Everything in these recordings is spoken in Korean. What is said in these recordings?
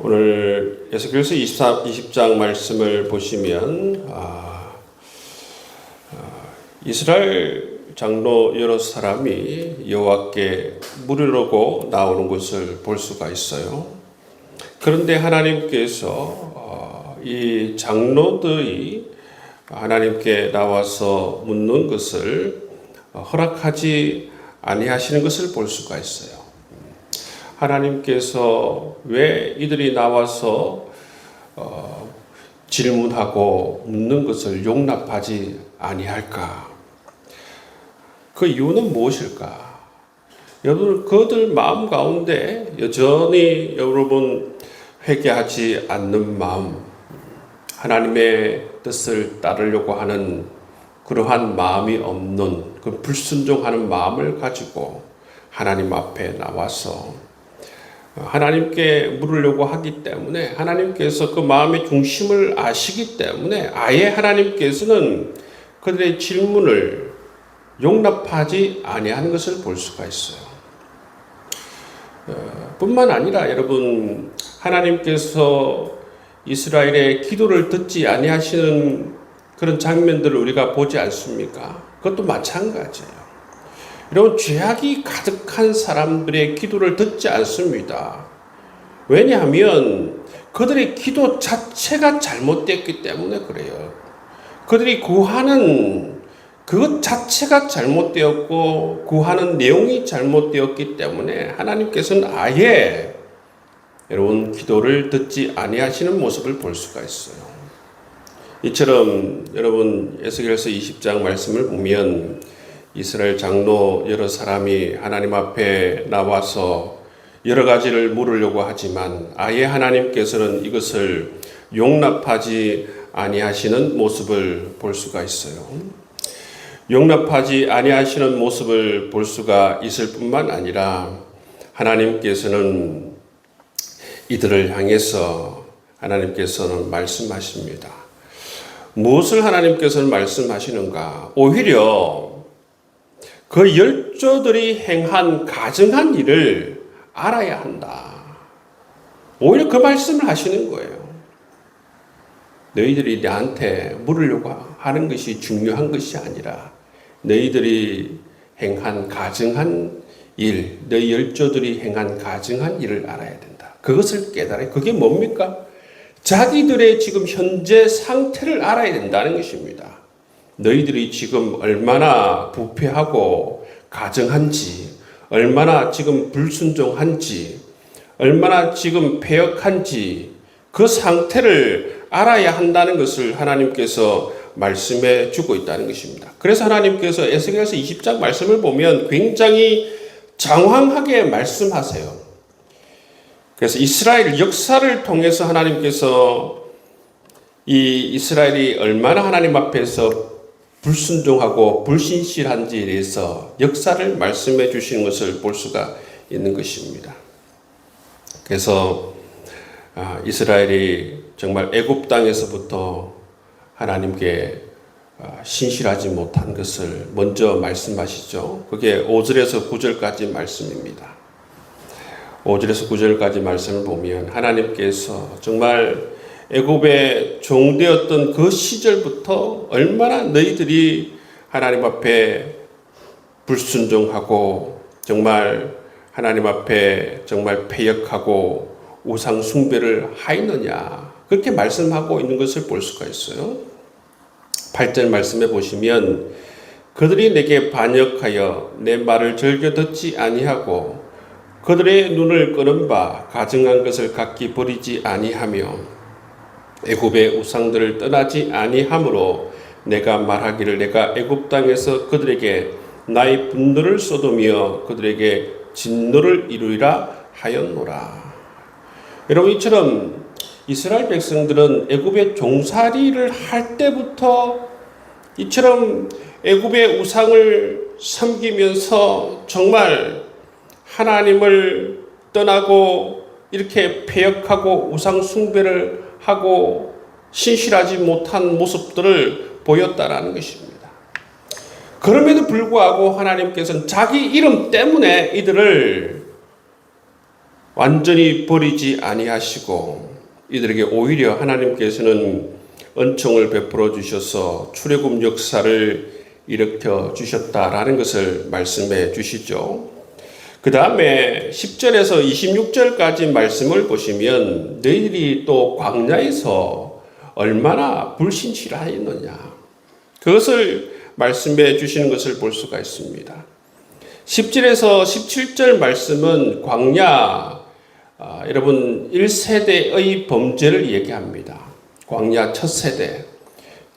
오늘 에스겔서 24, 20장 말씀을 보시면 아, 아, 이스라엘 장로 여러 사람이 여호와께 물으려고 나오는 것을 볼 수가 있어요. 그런데 하나님께서 어, 이 장로들이 하나님께 나와서 묻는 것을 허락하지 아니하시는 것을 볼 수가 있어요. 하나님께서 왜 이들이 나와서 어, 질문하고 묻는 것을 용납하지 아니할까? 그 이유는 무엇일까? 여러분 그들 마음 가운데 여전히 여러분 회개하지 않는 마음, 하나님의 뜻을 따르려고 하는 그러한 마음이 없는 그 불순종하는 마음을 가지고 하나님 앞에 나와서 하나님께 물으려고 하기 때문에 하나님께서 그 마음의 중심을 아시기 때문에 아예 하나님께서는 그들의 질문을 용납하지 아니하는 것을 볼 수가 있어요. 어, 뿐만 아니라 여러분 하나님께서 이스라엘의 기도를 듣지 아니하시는 그런 장면들을 우리가 보지 않습니까? 그것도 마찬가지예요. 여러분 죄악이 가득한 사람들의 기도를 듣지 않습니다. 왜냐하면 그들의 기도 자체가 잘못됐기 때문에 그래요. 그들이 구하는 그것 자체가 잘못되었고 구하는 내용이 잘못되었기 때문에 하나님께서는 아예 여러분 기도를 듣지 아니하시는 모습을 볼 수가 있어요. 이처럼 여러분 에스겔서 20장 말씀을 보면 이스라엘 장로 여러 사람이 하나님 앞에 나와서 여러 가지를 물으려고 하지만 아예 하나님께서는 이것을 용납하지 아니하시는 모습을 볼 수가 있어요. 용납하지 아니하시는 모습을 볼 수가 있을 뿐만 아니라 하나님께서는 이들을 향해서 하나님께서는 말씀하십니다. 무엇을 하나님께서는 말씀하시는가? 오히려 그 열조들이 행한 가증한 일을 알아야 한다. 오히려 그 말씀을 하시는 거예요. 너희들이 나한테 물으려고 하는 것이 중요한 것이 아니라 너희들이 행한 가증한 일, 너희 열조들이 행한 가증한 일을 알아야 된다. 그것을 깨달아야 그게 뭡니까? 자기들의 지금 현재 상태를 알아야 된다는 것입니다. 너희들이 지금 얼마나 부패하고 가증한지, 얼마나 지금 불순종한지, 얼마나 지금 폐역한지 그 상태를 알아야 한다는 것을 하나님께서 말씀해 주고 있다는 것입니다. 그래서 하나님께서 에스겔서 20장 말씀을 보면 굉장히 장황하게 말씀하세요. 그래서 이스라엘 역사를 통해서 하나님께서 이 이스라엘이 얼마나 하나님 앞에서 불순종하고 불신실한지에 대해서 역사를 말씀해 주시는 것을 볼 수가 있는 것입니다. 그래서 아, 이스라엘이 정말 애굽 땅에서부터 하나님께 아, 신실하지 못한 것을 먼저 말씀하시죠. 그게 5절에서 9절까지 말씀입니다. 5절에서 9절까지 말씀을 보면 하나님께서 정말 애굽의 종되었던 그 시절부터 얼마나 너희들이 하나님 앞에 불순종하고 정말 하나님 앞에 정말 패역하고 우상 숭배를 하였느냐 그렇게 말씀하고 있는 것을 볼 수가 있어요. 8절 말씀해 보시면 그들이 내게 반역하여 내 말을 즐겨 듣지 아니하고 그들의 눈을 끄는 바 가증한 것을 각기 버리지 아니하며 애굽의 우상들을 떠나지 아니하므로 내가 말하기를 내가 애굽 땅에서 그들에게 나의 분노를 쏟으며 그들에게 진노를 이루리라 하였노라. 여러분 이처럼 이스라엘 백성들은 애굽의 종살이를 할 때부터 이처럼 애굽의 우상을 섬기면서 정말 하나님을 떠나고 이렇게 폐역하고 우상 숭배를 하고 신실하지 못한 모습들을 보였다라는 것입니다. 그럼에도 불구하고 하나님께서는 자기 이름 때문에 이들을 완전히 버리지 아니하시고 이들에게 오히려 하나님께서는 은총을 베풀어 주셔서 출애굽 역사를 일으켜 주셨다라는 것을 말씀해 주시죠. 그 다음에 10절에서 26절까지 말씀을 보시면 너희들이 또 광야에서 얼마나 불신실하였느냐. 그것을 말씀해 주시는 것을 볼 수가 있습니다. 10절에서 17절 말씀은 광야, 아, 여러분 1세대의 범죄를 얘기합니다. 광야 첫 세대.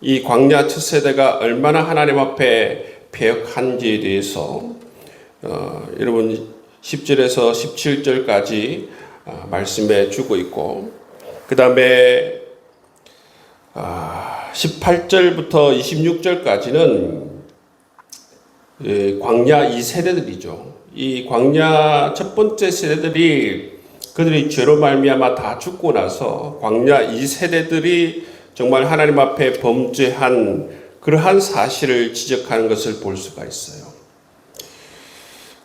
이 광야 첫 세대가 얼마나 하나님 앞에 배역한지에 대해서 어, 여러분 10절에서 17절까지 아, 말씀해 주고 있고 그 다음에 아, 18절부터 26절까지는 예, 광야 이 세대들이죠. 이 광야 첫 번째 세대들이 그들이 죄로 말미암아 다 죽고 나서 광야 이 세대들이 정말 하나님 앞에 범죄한 그러한 사실을 지적하는 것을 볼 수가 있어요.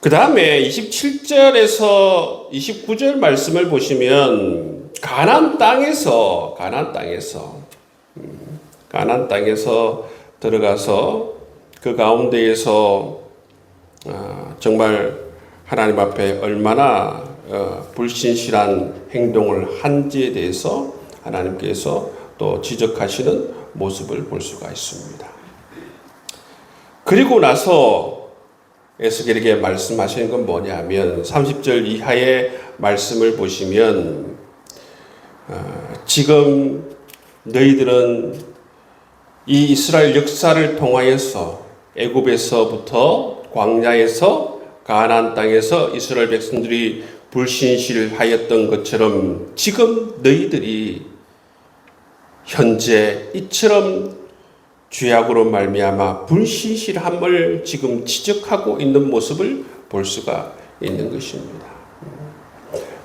그 다음에 27절에서 29절 말씀을 보시면 가난 땅에서 가난 땅에서 음, 가난 땅에서 들어가서 그 가운데에서 아, 정말 하나님 앞에 얼마나 어, 불신실한 행동을 한지에 대해서 하나님께서 또 지적하시는 모습을 볼 수가 있습니다. 그리고 나서 에스겔에게 말씀하시는 건 뭐냐면 30절 이하의 말씀을 보시면 어, 지금 너희들은 이 이스라엘 역사를 통하여서 애굽에서부터 광야에서 가나안 땅에서 이스라엘 백성들이 불신실하였던 것처럼 지금 너희들이 현재 이처럼 죄악으로 말미암아 불신실함을 지금 지적하고 있는 모습을 볼 수가 있는 것입니다.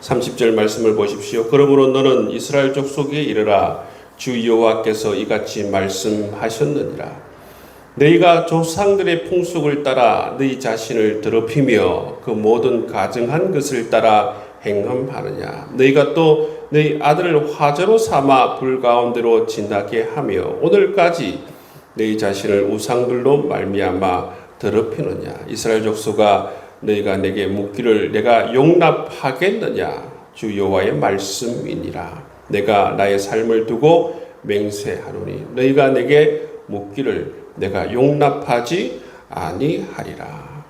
30절 말씀을 보십시오. 그러므로 너는 이스라엘 족속에 이르라 주 여호와께서 이같이 말씀하셨느니라. 너희가 조상들의 풍속을 따라 너희 자신을 더럽히며 그 모든 가증한 것을 따라 행함하느냐. 너희가 또 너희 아들을 화제로 삼아 불 가운데로 지나게 하며 오늘까지 너희 자신을 우상들로 말미암아 더럽히느냐. 이스라엘 족속아 너희가 내게 묻기를 내가 용납하겠느냐. 주 여호와의 말씀이니라. 내가 나의 삶을 두고 맹세하노니 너희가 내게 묻기를 내가 용납하지 아니하리라.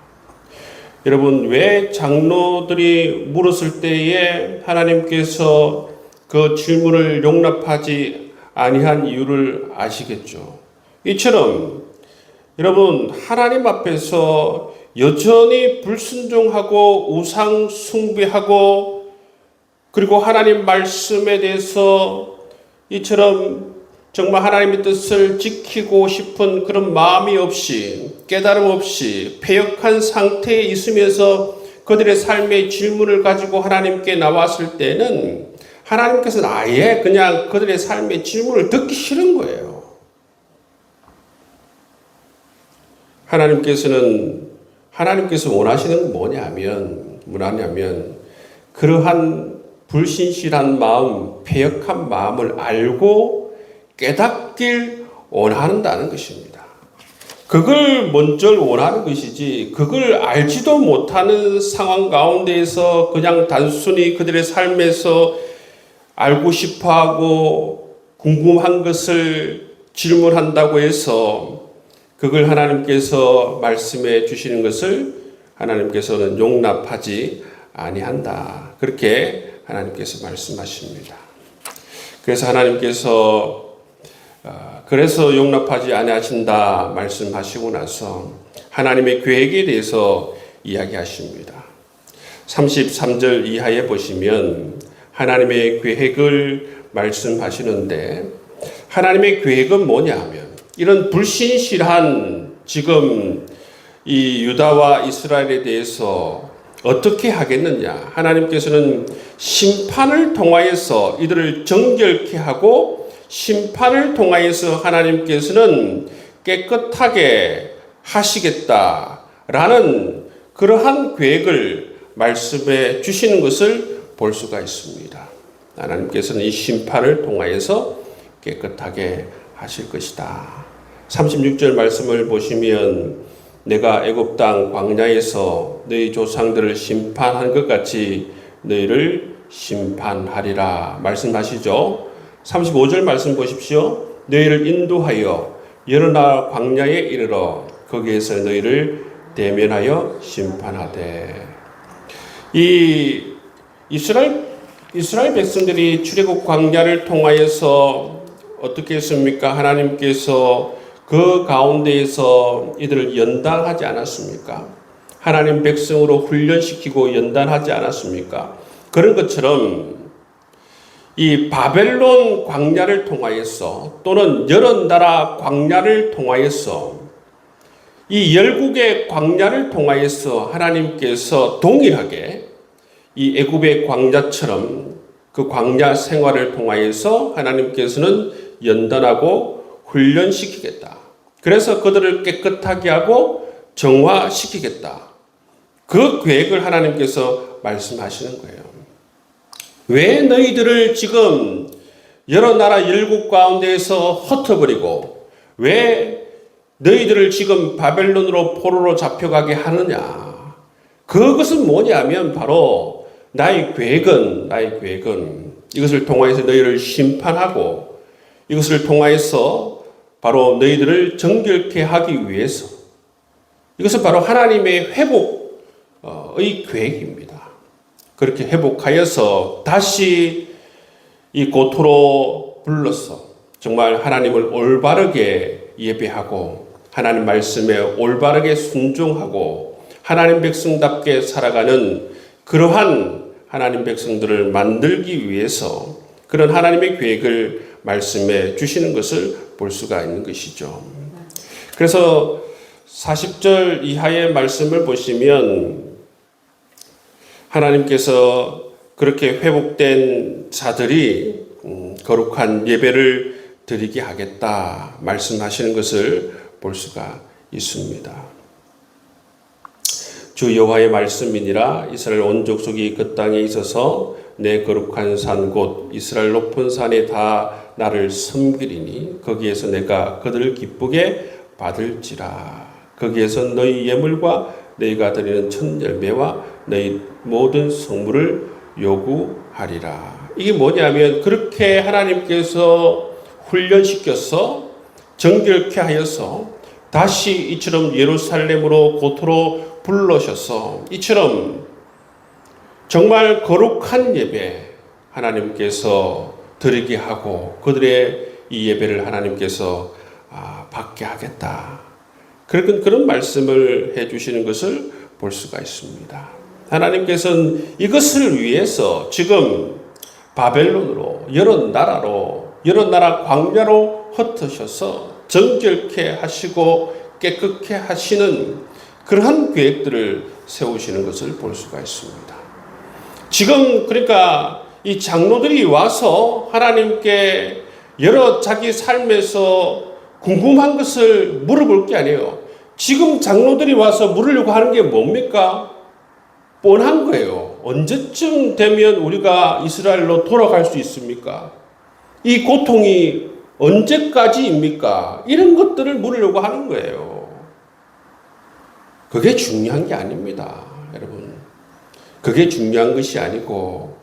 여러분 왜 장로들이 물었을 때에 하나님께서 그 질문을 용납하지 아니한 이유를 아시겠죠? 이처럼 여러분 하나님 앞에서 여전히 불순종하고 우상 숭배하고 그리고 하나님 말씀에 대해서 이처럼 정말 하나님의 뜻을 지키고 싶은 그런 마음이 없이 깨달음 없이 폐역한 상태에 있으면서 그들의 삶의 질문을 가지고 하나님께 나왔을 때는 하나님께서는 아예 그냥 그들의 삶의 질문을 듣기 싫은 거예요. 하나님께서는 하나님께서 원하시는 건 뭐냐면 뭐냐면 그러한 불신실한 마음, 폐역한 마음을 알고 깨닫길 원한다는 것입니다. 그걸 먼저 원하는 것이지, 그걸 알지도 못하는 상황 가운데에서 그냥 단순히 그들의 삶에서 알고 싶어 하고 궁금한 것을 질문한다고 해서 그걸 하나님께서 말씀해 주시는 것을 하나님께서는 용납하지 아니한다. 그렇게 하나님께서 말씀하십니다. 그래서 하나님께서 어, 그래서 용납하지 아니하신다 말씀하시고 나서 하나님의 계획에 대해서 이야기하십니다. 33절 이하에 보시면 하나님의 계획을 말씀하시는데 하나님의 계획은 뭐냐 하면 이런 불신실한 지금 이 유다와 이스라엘에 대해서 어떻게 하겠느냐? 하나님께서는 심판을 통하여서 이들을 정결케 하고 심판을 통하여서 하나님께서는 깨끗하게 하시겠다라는 그러한 계획을 말씀해 주시는 것을 볼 수가 있습니다. 하나님께서는 이 심판을 통하여서 깨끗하게 하실 것이다. 36절 말씀을 보시면 내가 애굽 땅 광야에서 너희 조상들을 심판한 것 같이 너희를 심판하리라 말씀하시죠. 35절 말씀 보십시오. 너희를 인도하여 여러 나라 광야에 이르러 거기에서 너희를 대면하여 심판하되 이 이스라엘 이스라엘 백성들이 출애굽 광야를 통하여서 어떻게 했습니까? 하나님께서 그 가운데에서 이들을 연단하지 않았습니까? 하나님 백성으로 훈련시키고 연단하지 않았습니까? 그런 것처럼 이 바벨론 광야를 통하여서 또는 여러 나라 광야를 통하여서 이 열국의 광야를 통하여서 하나님께서 동일하게 이 애굽의 광야처럼 그 광야 생활을 통하여서 하나님께서는 연단하고 훈련시키겠다. 그래서 그들을 깨끗하게 하고 정화시키겠다. 그 계획을 하나님께서 말씀하시는 거예요. 왜 너희들을 지금 여러 나라 열국 가운데에서 흩어버리고 왜 너희들을 지금 바벨론으로 포로로 잡혀가게 하느냐? 그것은 뭐냐면 바로 나의 계획은 나의 계획은 이것을 통하여서 너희를 심판하고 이것을 통하여서 바로 너희들을 정결케 하기 위해서 이것은 바로 하나님의 회복의 계획입니다. 그렇게 회복하여서 다시 이 고토로 불러서 정말 하나님을 올바르게 예배하고 하나님 말씀에 올바르게 순종하고 하나님 백성답게 살아가는 그러한 하나님 백성들을 만들기 위해서 그런 하나님의 계획을 말씀해 주시는 것을 볼 수가 있는 것이죠. 그래서 40절 이하의 말씀을 보시면 하나님께서 그렇게 회복된 자들이 음, 거룩한 예배를 드리게 하겠다 말씀하시는 것을 볼 수가 있습니다. 주 여호와의 말씀이니라 이스라엘 온 족속이 그 땅에 있어서 내 거룩한 산 곧 이스라엘 높은 산에 다 나를 섬기리니 거기에서 내가 그들을 기쁘게 받을지라. 거기에서 너희 예물과 너희가 드리는 첫 열매와 너희 모든 성물을 요구하리라. 이게 뭐냐면 그렇게 하나님께서 훈련시켜서 정결케 하여서 다시 이처럼 예루살렘으로 고토로 불러셔서 이처럼 정말 거룩한 예배 하나님께서 드리게 하고 그들의 이 예배를 하나님께서 아, 받게 하겠다. 그런 그런 말씀을 해 주시는 것을 볼 수가 있습니다. 하나님께서는 이것을 위해서 지금 바벨론으로 여러 나라로 여러 나라 광야로 흩으셔서 정결케 하시고 깨끗게 하시는 그러한 계획들을 세우시는 것을 볼 수가 있습니다. 지금 그러니까 이 장로들이 와서 하나님께 여러 자기 삶에서 궁금한 것을 물어볼 게 아니에요. 지금 장로들이 와서 물으려고 하는 게 뭡니까? 뻔한 거예요. 언제쯤 되면 우리가 이스라엘로 돌아갈 수 있습니까? 이 고통이 언제까지입니까? 이런 것들을 물으려고 하는 거예요. 그게 중요한 게 아닙니다. 여러분. 그게 중요한 것이 아니고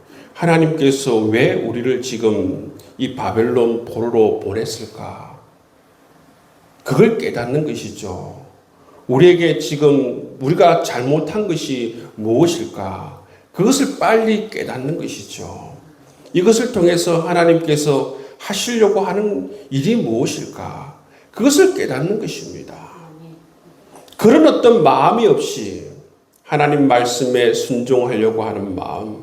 하나님께서 왜 우리를 지금 이 바벨론 포로로 보냈을까? 그걸 깨닫는 것이죠. 우리에게 지금 우리가 잘못한 것이 무엇일까? 그것을 빨리 깨닫는 것이죠. 이것을 통해서 하나님께서 하시려고 하는 일이 무엇일까? 그것을 깨닫는 것입니다. 그런 어떤 마음이 없이 하나님 말씀에 순종하려고 하는 마음,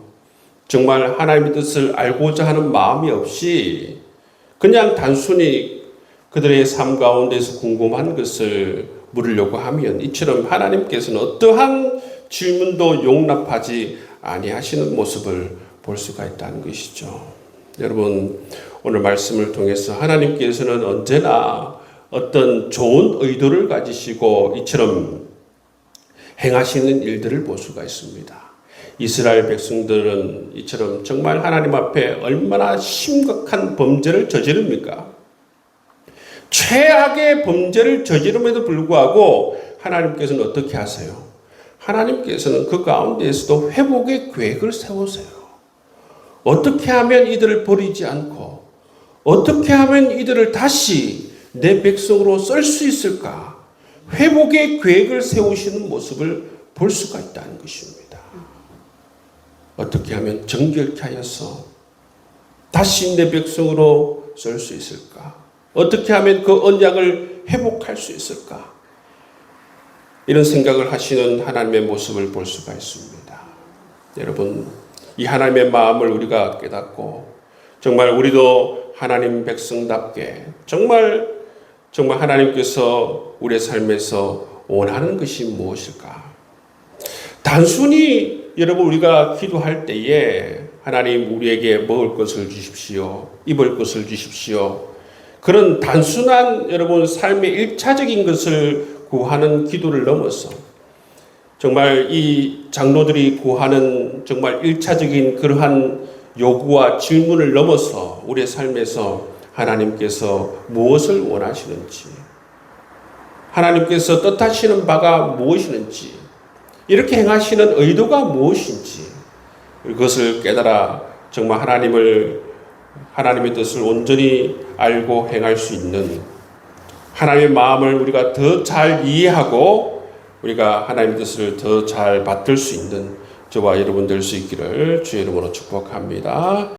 정말 하나님의 뜻을 알고자 하는 마음이 없이 그냥 단순히 그들의 삶 가운데서 궁금한 것을 물으려고 하면 이처럼 하나님께서는 어떠한 질문도 용납하지 아니하시는 모습을 볼 수가 있다는 것이죠. 여러분 오늘 말씀을 통해서 하나님께서는 언제나 어떤 좋은 의도를 가지시고 이처럼 행하시는 일들을 볼 수가 있습니다. 이스라엘 백성들은 이처럼 정말 하나님 앞에 얼마나 심각한 범죄를 저지릅니까? 최악의 범죄를 저지름에도 불구하고 하나님께서는 어떻게 하세요? 하나님께서는 그 가운데에서도 회복의 계획을 세우세요. 어떻게 하면 이들을 버리지 않고 어떻게 하면 이들을 다시 내 백성으로 쓸 수 있을까? 회복의 계획을 세우시는 모습을 볼 수가 있다는 것입니다. 어떻게 하면 정결케 하여서 다시 내 백성으로 쓸 수 있을까? 어떻게 하면 그 언약을 회복할 수 있을까? 이런 생각을 하시는 하나님의 모습을 볼 수가 있습니다. 여러분, 이 하나님의 마음을 우리가 깨닫고 정말 우리도 하나님 백성답게 정말 정말 하나님께서 우리의 삶에서 원하는 것이 무엇일까? 단순히 여러분 우리가 기도할 때에 하나님 우리에게 먹을 것을 주십시오. 입을 것을 주십시오. 그런 단순한 여러분 삶의 일차적인 것을 구하는 기도를 넘어서 정말 이 장로들이 구하는 정말 일차적인 그러한 요구와 질문을 넘어서 우리의 삶에서 하나님께서 무엇을 원하시는지, 하나님께서 뜻하시는 바가 무엇이는지, 이렇게 행하시는 의도가 무엇인지, 그것을 깨달아 정말 하나님을, 하나님의 뜻을 온전히 알고 행할 수 있는 하나님의 마음을 우리가 더 잘 이해하고 우리가 하나님의 뜻을 더 잘 받들 수 있는 저와 여러분 될 수 있기를 주의 이름으로 축복합니다.